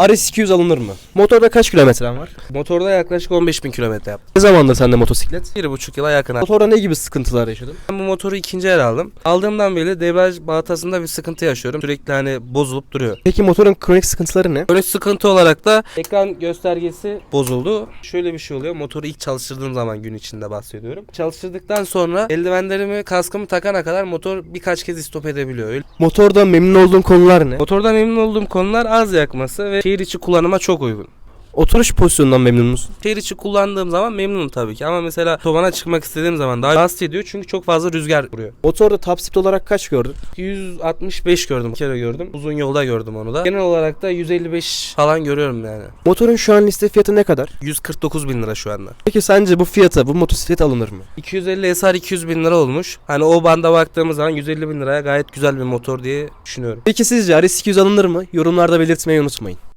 RS200 alınır mı? Motorda kaç kilometren var? Motorda yaklaşık 15 bin kilometre yaptım. Ne zamandır sende motosiklet? Bir buçuk yıla yakın. Motorda ne gibi sıkıntılar yaşadın? Ben bu motoru ikinci el aldım. Aldığımdan beri debriyaj balatasında bir sıkıntı yaşıyorum. Sürekli hani bozulup duruyor. Peki motorun kronik sıkıntıları ne? Böyle sıkıntı olarak da ekran göstergesi bozuldu. Şöyle bir şey oluyor. Motoru ilk çalıştırdığım zaman gün içinde bahsediyorum. Çalıştırdıktan sonra eldivenlerimi, kaskımı takana kadar motor birkaç kez istop edebiliyor. Öyle. Motorda memnun olduğun konular ne? Motorda memnun olduğum konular az yakması ve şehir içi kullanıma çok uygun. Oturuş pozisyonundan memnun musun? Şehir içi kullandığım zaman memnunum tabii ki ama mesela tobana çıkmak istediğim zaman daha rahatsız ediyor çünkü çok fazla rüzgar vuruyor. Motorda top speed olarak kaç gördün? 165 gördüm, bir kere gördüm. Uzun yolda gördüm onu da. Genel olarak da 155 falan görüyorum yani. Motorun şu an liste fiyatı ne kadar? 149 bin lira şu anda. Peki sence bu fiyata bu motosiklet alınır mı? 250 SR 200 bin lira olmuş. Hani o banda baktığımız zaman 150 bin liraya gayet güzel bir motor diye düşünüyorum. Peki sizce RS200 alınır mı? Yorumlarda belirtmeyi unutmayın.